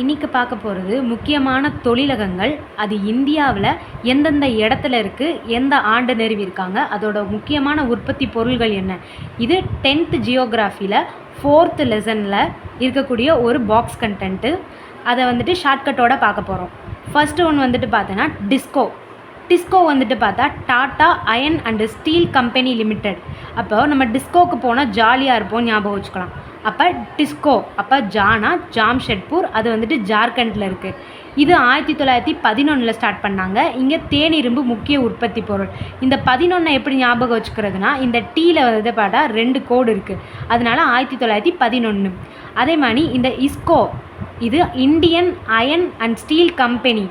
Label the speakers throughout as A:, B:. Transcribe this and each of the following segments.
A: இன்னைக்கு பார்க்க போகிறது முக்கியமான தொழிலகங்கள். அது இந்தியாவில் எந்தெந்த இடத்துல இருக்குது எந்த ஆண்டு நிறுவியிருக்காங்க அதோட முக்கியமான உற்பத்தி பொருள்கள் என்ன. இது டென்த்து ஜியோகிராஃபியில் ஃபோர்த்து லெசனில் இருக்கக்கூடிய ஒரு பாக்ஸ் கண்டென்ட்டு அதை வந்துட்டு ஷார்ட்கட்டோட பார்க்க போகிறோம் ஃபஸ்ட்டு ஒன்று வந்துட்டு பார்த்தோன்னா டிஸ்கோ. டிஸ்கோ வந்துட்டு பார்த்தா Tata iron and steel company limited. அப்போ நம்ம டிஸ்கோக்கு போனால் ஜாலியாக இருப்போம் ஞாபகம் வச்சுக்கலாம். அப்போ டிஸ்கோ அப்போ ஜானா ஜாம்ஷெட்பூர் அது வந்துட்டு ஜார்க்கண்டில் இருக்குது இது ஆயிரத்தி தொள்ளாயிரத்தி பதினொன்றில் ஸ்டார்ட் பண்ணாங்க. இங்கே தேனிரும்பு முக்கிய உற்பத்தி பொருள். இந்த பதினொன்றை எப்படி ஞாபகம் வச்சுக்கிறதுனா இந்த டீயில் வந்து பார்த்தா ரெண்டு கோடு இருக்குது அதனால ஆயிரத்தி தொள்ளாயிரத்தி பதினொன்று அதே மாதிரி இந்த இஸ்கோ இது Indian iron and steel company.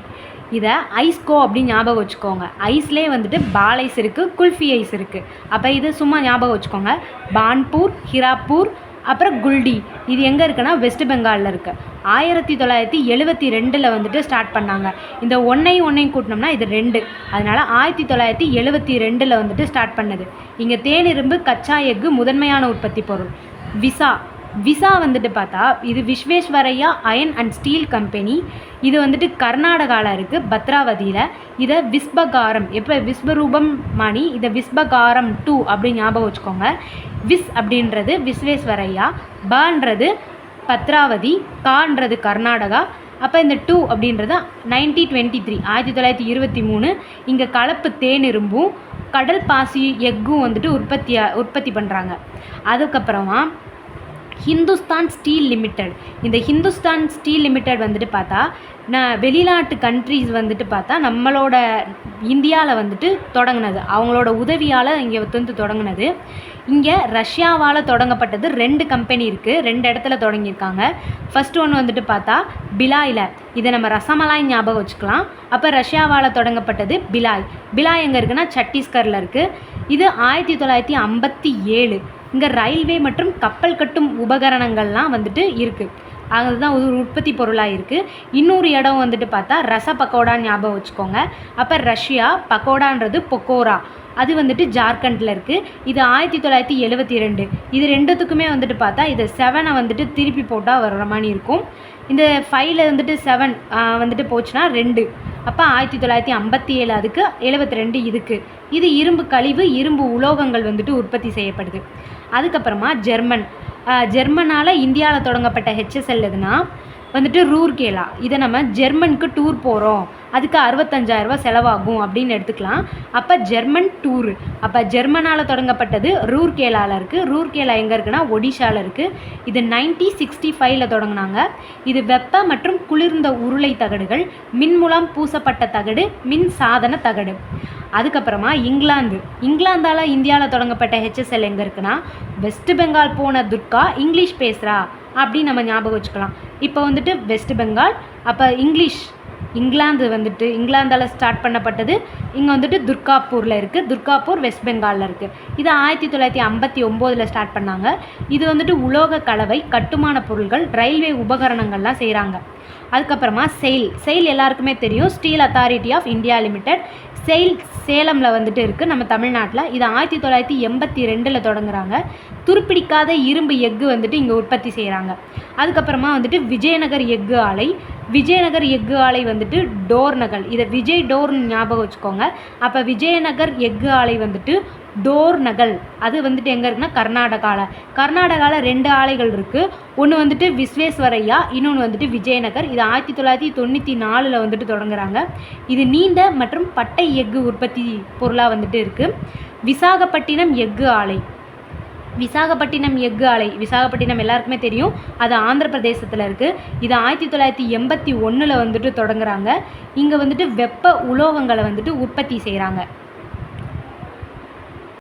A: இதை ஐஸ்கோ அப்படின்னு ஞாபகம் வச்சுக்கோங்க. ஐஸ்லேயே வந்துட்டு பால் ஐஸ் இருக்குது குல்ஃபி ஐஸ் இருக்குது அப்போ இது சும்மா ஞாபகம் வச்சுக்கோங்க. பான்பூர் ஹிராப்பூர் அப்புறம் குல்டி. இது எங்கே இருக்குன்னா வெஸ்ட் பெங்காலில் இருக்குது ஆயிரத்தி தொள்ளாயிரத்தி எழுபத்தி ரெண்டில் வந்துட்டு ஸ்டார்ட் பண்ணாங்க. இந்த ஒன்றையும் ஒன்றையும் கூட்டினோம்னா இது ரெண்டு. அதனால் ஆயிரத்தி தொள்ளாயிரத்தி எழுபத்தி ரெண்டில் வந்துட்டு ஸ்டார்ட் பண்ணுது. இங்கே தேனிரும்பு கச்சா எஃகு முதன்மையான உற்பத்தி பொருள். விசா. விசா வந்துட்டு பார்த்தா இது Visvesvaraya iron and steel company. இது வந்துட்டு கர்நாடகாவில் இருக்குது பத்ராவதியில். இதை விஸ்பகாரம் எப்போ விஸ்வரூபம் மணி இதை விஸ்பகாரம் டூ அப்படின்னு ஞாபகம் வச்சுக்கோங்க. விஸ் அப்படின்றது விஸ்வேஸ்வரையா பன்றது பத்ராவதி கான்றது கர்நாடகா. அப்போ இந்த டூ அப்படின்றது நைன்டி டுவெண்ட்டி த்ரீ ஆயிரத்தி தொள்ளாயிரத்தி இருபத்தி மூணு. இங்கே கலப்பு தேனிரும்பும் கடல் பாசி எக்கும் வந்துட்டு உற்பத்தியாக உற்பத்தி பண்ணுறாங்க அதுக்கப்புறமா ஹிந்துஸ்தான் ஸ்டீல் லிமிடெட். இந்த ஹிந்துஸ்தான் ஸ்டீல் லிமிடெட் வந்துட்டு பார்த்தா நான் வெளிநாட்டு கண்ட்ரீஸ் வந்துட்டு பார்த்தா நம்மளோட இந்தியாவில் வந்துட்டு தொடங்கினது. அவங்களோட உதவியால் இங்கே வந்து தொடங்கினது. இங்கே ரஷ்யாவால் தொடங்கப்பட்டது ரெண்டு கம்பெனி இருக்குது ரெண்டு இடத்துல தொடங்கியிருக்காங்க. ஃபர்ஸ்ட் ஒன்று வந்துட்டு பார்த்தா பிலாயில். இதை நம்ம ரசமலாய் ஞாபகம் வச்சுக்கலாம். அப்போ ரஷ்யாவால் தொடங்கப்பட்டது பிலாய். பிலாய் எங்கே இருக்குன்னா சத்தீஸ்கரில் இருக்குது இது ஆயிரத்தி தொள்ளாயிரத்தி ஐம்பத்தி ஏழு. இங்கே ரயில்வே மற்றும் கப்பல் கட்டும் உபகரணங்கள்லாம் வந்துட்டு இருக்குது அதுதான் ஒரு உற்பத்தி பொருளாக இருக்குது இன்னொரு இடம் வந்துட்டு பார்த்தா ரச பக்கோடான்னு ஞாபகம் வச்சுக்கோங்க. அப்போ ரஷ்யா பக்கோடான்றது பொக்கோரா. அது வந்துட்டு ஜார்க்கண்டில் இருக்குது இது ஆயிரத்தி தொள்ளாயிரத்தி எழுபத்தி ரெண்டு. இது ரெண்டுத்துக்குமே வந்துட்டு பார்த்தா இது செவனை வந்துட்டு திருப்பி போட்டால் வர்ற மாதிரி இருக்கும். இந்த ஃபைவ்ல வந்துட்டு செவன் வந்துட்டு போச்சுன்னா ரெண்டு. அப்போ ஆயிரத்தி தொள்ளாயிரத்தி ஐம்பத்தி ஏழு அதுக்கு எழுபத்தி ரெண்டு இதுக்கு. இது இரும்பு கழிவு இரும்பு உலோகங்கள் வந்துட்டு உற்பத்தி செய்யப்படுது. அதுக்கப்புறமா ஜெர்மன். ஜெர்மனால் இந்தியாவில் தொடங்கப்பட்ட ஹெச்எஸ்எல் எதுனா வந்துட்டு ரூர்கேலா. இதை நம்ம ஜெர்மனுக்கு டூர் போகிறோம் அதுக்கு அறுபத்தஞ்சாயிரரூபா செலவாகும் அப்படின்னு எடுத்துக்கலாம். அப்போ ஜெர்மன் டூரு அப்போ ஜெர்மனால் தொடங்கப்பட்டது ரூர்கேலாவில் இருக்குது ரூர்கேலா எங்கே இருக்குன்னா ஒடிஷாவில் இருக்குது இது நைன்டி சிக்ஸ்டி ஃபைவ்ல தொடங்கினாங்க. இது வெப்ப மற்றும் குளிர்ந்த உருளை தகடுகள் மின்முலாம் பூசப்பட்ட தகடு மின் சாதன தகடு. அதுக்கப்புறமா இங்கிலாந்து. இங்கிலாந்தால் இந்தியாவில் தொடங்கப்பட்ட ஹெச்எஸ்எல் எங்கே இருக்குன்னா வெஸ்ட் பெங்கால் போன துர்கா இங்கிலீஷ் பேசுகிறா அப்படின்னு நம்ம ஞாபகம் வச்சுக்கலாம். இப்போ வந்துட்டு வெஸ்ட் பெங்கால் அப்போ இங்கிலீஷ். இங்கிலாந்து வந்துட்டு இங்கிலாந்தால் ஸ்டார்ட் பண்ணப்பட்டது. இங்கே வந்துட்டு துர்காப்பூரில் இருக்குது துர்காப்பூர் வெஸ்ட் பெங்காலில் இருக்குது இது ஆயிரத்தி தொள்ளாயிரத்தி ஐம்பத்தி ஒம்போதில் ஸ்டார்ட் பண்ணாங்க. இது வந்துட்டு உலோக கலவை கட்டுமான பொருள்கள் ரயில்வே உபகரணங்கள்லாம் செய்கிறாங்க அதுக்கப்புறமா செயில் செயில் எல்லாருக்குமே தெரியும். Steel authority of India limited SAIL சேலமில் வந்துட்டு இருக்குது நம்ம தமிழ்நாட்டில். இது ஆயிரத்தி தொள்ளாயிரத்தி எண்பத்தி ரெண்டில் தொடங்குறாங்க. துருப்பிடிக்காத இரும்பு எஃகு வந்துட்டு இங்கே உற்பத்தி செய்கிறாங்க அதுக்கப்புறமா வந்துட்டு விஜயநகர் எஃகு ஆலை. விஜயநகர் எஃகு ஆலை வந்துட்டு டோர் நகல். இதை விஜய் டோர்னு ஞாபகம் வச்சுக்கோங்க. அப்போ விஜயநகர் எஃகு ஆலை வந்துட்டு டோர் நகல் அது வந்துட்டு எங்கே இருக்குன்னா கர்நாடகாவில் கர்நாடகாவில் ரெண்டு ஆலைகள் இருக்குது ஒன்று வந்துட்டு விஸ்வேஸ்வரையா இன்னொன்று வந்துட்டு விஜயநகர். இது ஆயிரத்தி தொள்ளாயிரத்தி தொண்ணூற்றி நாலில் வந்துட்டு தொடங்குறாங்க. இது நீண்ட மற்றும் பட்டை எஃகு உற்பத்தி பொருளாக வந்துட்டு இருக்குது விசாகப்பட்டினம் எஃகு ஆலை. விசாகப்பட்டினம் எஃகு ஆலை. விசாகப்பட்டினம் எல்லாருக்குமே தெரியும். அது ஆந்திர பிரதேசத்தில் இருக்குது இது ஆயிரத்தி தொள்ளாயிரத்தி எண்பத்தி ஒன்றில் வந்துட்டு தொடங்குறாங்க. இங்கே வந்துட்டு வெப்ப உலோகங்களை வந்துட்டு உற்பத்தி செய்கிறாங்க